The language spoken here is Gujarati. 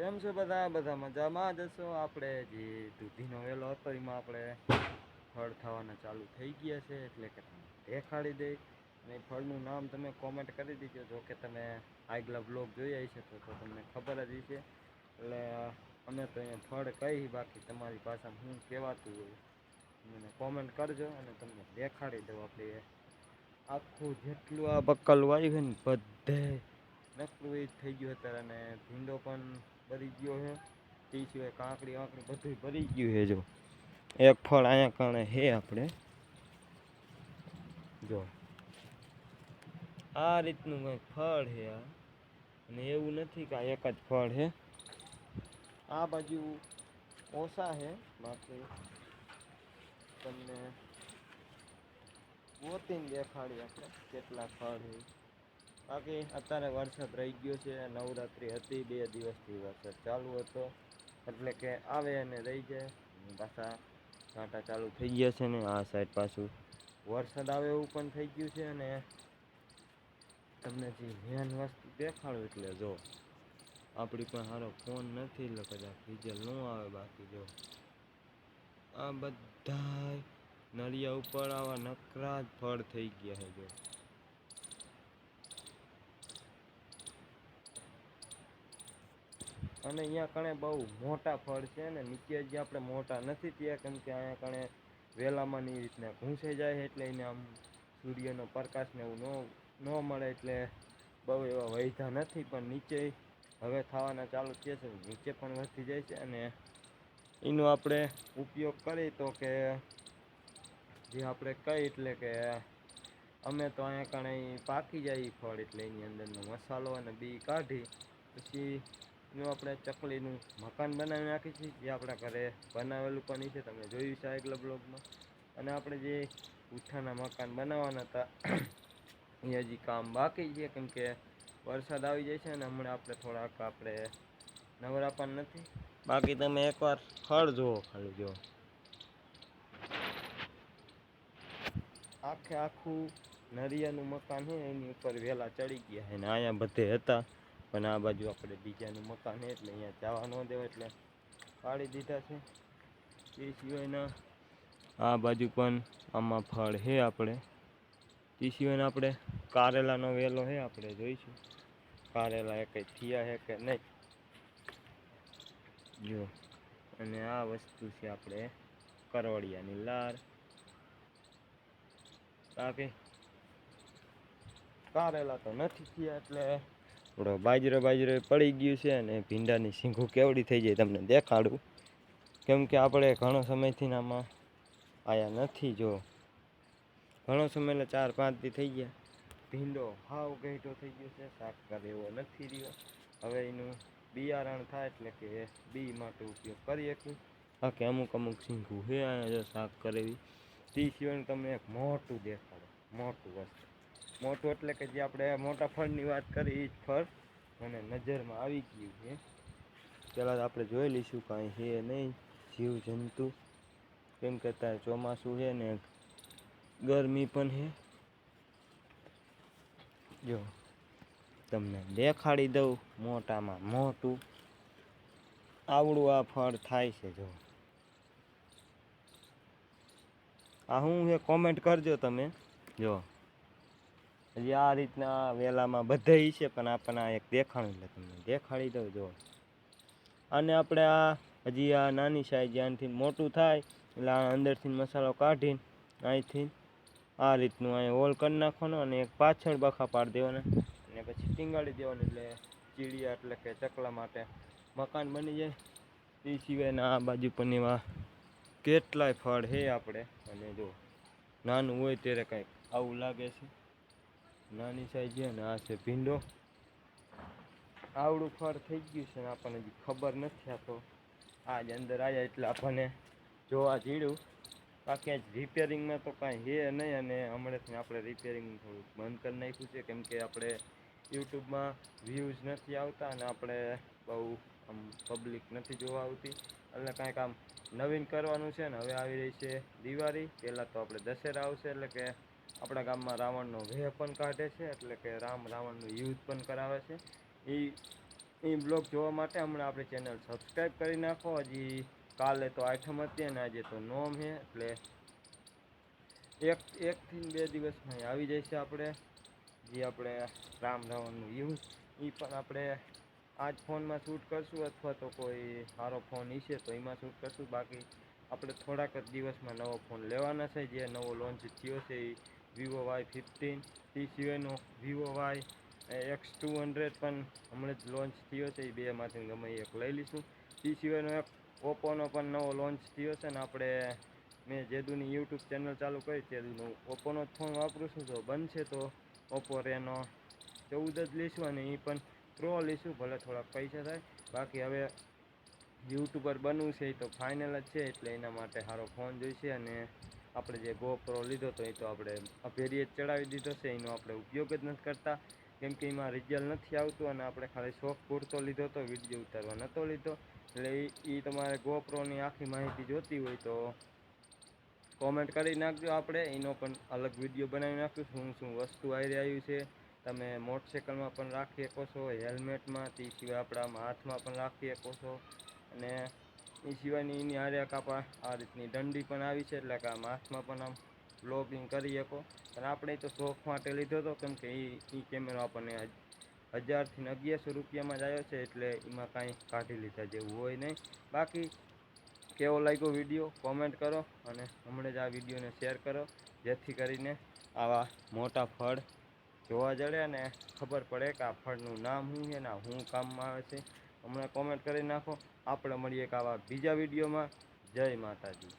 કેમ છો બધા? બધા મજામાં જશો આપણે જે દૂધીનો વેલો હતો, એમાં આપણે ફળ થવાના ચાલુ થઈ ગયા છે, એટલે કે દેખાડી દઈ. અને ફળનું નામ તમે કોમેન્ટ કરી દીજો જો કે તમે આગલા બ્લોગ જોઈ આવી તો તો તમને ખબર જ હશે. એટલે અમે તો અહીંયા ફળ કહી, બાકી તમારી ભાષામાં શું કહેવાતું હોય. મને કોમેન્ટ કરજો અને તમને દેખાડી દઉં આપણે આખું જેટલું આ બક્કલ વાયું ને બધે. નકરું એ થઈ ગયું અત્યારે, અને ભીંડો પણ ભરી ગયો છે. તે સિવાય કાંકડી વાંકડી બધું ભરી ગયું છે જો. એક ફળ અહીંયા કારણે હે આપણે. જો. આ રીતનું કંઈક ફળ છે આ. અને એવું નથી કે આ એક જ ફળ છે. આ બાજુ ઓછા છે. બાકી તમને ગોતીને દેખાડી આપણે કેટલા ફળ છે. બાકી અત્યારે વરસાદ રહી ગયો છે, નવરાત્રિ હતી, બે દિવસથી વરસાદ ચાલુ હતો. એટલે કે આવે અને રહી જાય. પાછા કાંટા ચાલુ થઈ ગયા છે ને, આ સાઈડ પાછું વરસાદ આવે એવું પણ થઈ ગયું છે. અને તમને જે મેન વસ્તુ દેખાડું એટલે જો, આપણી પણ સારો ફોન નથી, એટલે કદાચ ડીઝલ ન આવે, બાકી જો. આ બધા નળિયા ઉપર આવા નકરા જ ફળ થઈ ગયા છે, જો. અને અહીંયા કણે બહુ મોટા ફળ છે ને, નીચે જે આપણે મોટા નથી ત્યાં, કેમ કે અહીંયા કણે વેલામાં ની રીતના ઘૂંસાઈ જાય એટલે એને આમ સૂર્યનો પ્રકાશ ને એવું ન ન મળે એટલે બહુ એવા વૈધા નથી, પણ નીચે હવે થવાના ચાલુ થયા છે, નીચે પણ વધી જાય છે અને એનો આપણે ઉપયોગ કરીએ તો કે જે આપણે કહી એટલે કે અમે તો અહીંયા કણે પાકી જાય ફળ એટલે એની અંદરનો મસાલો અને બી કાઢી, પછી એનું આપણે ચકલીનું મકાન બનાવી નાખી છીએ જે આપણા ઘરે બનાવેલું પણ ઈ છે, તમે જોયું છે આગલા બ્લોગમાં. અને આપણે જે ઉઠાના મકાન બનાવવાના હતા, એ હજી કામ બાકી છે, કેમ કે વરસાદ આવી જાય છે અને હમણાં આપણે થોડાક આપણે નવરા પણ નથી. બાકી તમે એકવાર ફળ જુઓ ખાલી જુઓ. આખે આખું નરિયાનું મકાન છે, એની ઉપર વહેલા ચડી ગયા છે ને અહીંયા બધે હતા. પણ આ બાજુ આપણે બીજાનું મકાન એટલે અહીંયા જવા ન દેવા એટલે પાડી દીધા છે. એ સિવાયના આ બાજુ પણ આમાં ફળ છે આપણે. એ સિવાયના આપણે કારેલાનો વેલો છે આપણે જોઈશું. કારેલા એ કંઈ થયા છે કે નહીં? જો, અને આ વસ્તુ છે આપણે કરવડિયાની લાર. બાકી કારેલા તો નથી થયા એટલે થોડો બાજરો બાજરો પડી ગયું છે અને ભીંડાની શીંગું કેવડી થઈ જાય તમને દેખાડું. કેમ કે આપણે ઘણો સમયથી આમાં આયા નથી, જો. ઘણો સમય એટલે ચાર પાંચ દી થઈ ગયા. ભીંડો હાવ ઘેટો થઈ ગયો છે, શાક કરે એવો નથી રહ્યો. હવે એનું બિયારણ થાય એટલે કે બી માટે ઉપયોગ કરી શકીએ. બાકી અમુક અમુક શીંગું હે જો શાક કરેવી તે સિવાયનું તમને એક મોટું દેખાડો, મોટું વસ્તુ. મોટું એટલે કે જે આપણે મોટા ફળની વાત કરી એ જ ફળ મને નજરમાં આવી ગયું છે. પહેલાં આપણે જોઈ લઈશું કાંઈ છે નહીં જીવ જંતુ કેમ કે અત્યારે ચોમાસું છે ને, ગરમી પણ છે. જો, તમને દેખાડી દઉં મોટામાં મોટું. આવડું આ ફળ થાય છે, જો. આ હું એ કોમેન્ટ કરજો તમે. જો. હજી આ રીતના વેલામાં બધે છે, પણ આપણને આ એક દેખાણું એટલે તમને દેખાડી દઉં જો અને આપણે આ હજી આ નાની સાઈઝ જ્યાંથી મોટું થાય, એટલે આ અંદરથી મસાલો કાઢીને અહીંથી આ રીતનું અહીં હોલ કરી નાખવાનો અને એક પાછળ બખા પાડી દેવાના. અને પછી ટીંગાળી દેવાનું એટલે ચીડિયા એટલે કે ચકલા માટે મકાન બની જાય. એ સિવાયના આ બાજુ પણ એવા કેટલાય ફળ છે આપણે. અને જો નાનું હોય ત્યારે કંઈક આવું લાગે છે. નાની સાઈઝ છે ને આ છે ભીંડો. આવડું ફળ થઈ ગયું છે ને આપણને હજી ખબર નથી આ તો. આજ અંદર આવ્યા એટલે આપણને જોવા જીડ્યું. બાકી આજ રિપેરિંગમાં તો કાંઈ છે નહીં અને હમણાંથી આપણે રિપેરિંગ થોડુંક બંધ કરી નાખ્યું છે. કેમ કે આપણે યુટ્યુબમાં વ્યૂઝ નથી આવતા અને આપણે બહુ આમ પબ્લિક નથી જોવા આવતી. એટલે કાંઈક આમ નવીન કરવાનું છે ને હવે આવી રહી છે દિવાળી. પહેલાં તો આપણે દશેરા આવશે એટલે કે આપણા ગામમાં રાવણનો વેહ પણ કાઢે છે, એટલે કે રામ રાવણનું યુદ્ધ પણ કરાવે છે. એ એ બ્લોગ જોવા માટે હમણાં આપણી ચેનલ સબસ્ક્રાઈબ કરી નાખો. હજી કાલે તો આઠમ હતી અને આજે તો નોમ છે એટલે એક, એકથી બે દિવસમાં આવી છે આપણે. જે આપણે રામ રાવણનું યુઝ એ પણ આપણે આજ ફોનમાં શૂટ કરશું અથવા તો કોઈ સારો ફોન હશે તો એમાં શૂટ કરશું. બાકી આપણે થોડાક જ દિવસમાં નવો ફોન લેવાના છે, જે નવો લોન્ચ થયો છે એ વિવો વાય ફિફ્ટીન તે સિવાયનો Vivo Y X two hundred પણ હમણાં જ લોન્ચ થયો છે. એ બેમાંથી ગમે એક લઈ લઈશું. તે સિવાયનો એક ઓપ્પોનો પણ નવો લોન્ચ થયો છે ને આપણે મેં જેદુની યુટ્યુબ ચેનલ ચાલુ કરી તેદુનું ઓપ્પોનો જ ફોન વાપરું છું. તો બનશે તો ઓપ્પો રેનો ચૌદ જ લઈશું અને એ પણ પ્રો લઈશું, ભલે થોડાક પૈસા થાય. બાકી હવે યુટ્યુબર બનવું છે એ તો ફાઇનલ જ છે, એટલે એના માટે સારો ફોન જોઈશે અને આપણે જે ગોપ્રો લીધો તો એ તો આપણે અભેરીએ ચડાવી દીધો છે, એનો આપણે ઉપયોગ જ નથી કરતા. કેમ કે એમાં રિઝલ્ટ નથી આવતું અને આપણે ખાલી શોખ પૂરતો લીધો તો વીડિયો ઉતારવા નહોતો લીધો. એટલે એ તમારે ગોપ્રોની આખી માહિતી જોતી હોય તો કોમેન્ટ કરી નાખજો આપણે. એનો પણ અલગ વીડિયો બનાવી નાખ્યું શું શું વસ્તુ આવી આવ્યું છે, તમે મોટરસાઇકલમાં પણ રાખી શકો છો, હેલ્મેટમાં, તે સિવાય આપણામાં હાથમાં પણ રાખી શકો છો. અને એ સિવાયની એની હારે કાપા આ રીતની દંડી પણ આવી છે, એટલે કે આમ હાથમાં પણ આમ બ્લોગિંગ કરી શકો. અને આપણે તો શોખ માટે લીધો હતો કેમ કે એ કેમેરો આપણને હજારથી અગિયારસો રૂપિયામાં જ આવ્યો છે, એટલે એમાં કાંઈ કાઢી લીધા જેવું હોય નહીં. બાકી કેવો લાગ્યો વીડિયો કોમેન્ટ કરો અને હમણાં જ આ વિડીયોને શેર કરો, જેથી કરીને આવા મોટા ફળ જોવા જડે અને ખબર પડે કે આ ફળનું નામ શું છે ને આ શું કામમાં આવે છે. હમણાં કોમેન્ટ કરી નાખો. આપણે મળીએ એક આવા બીજા વિડીયોમાં. જય માતાજી.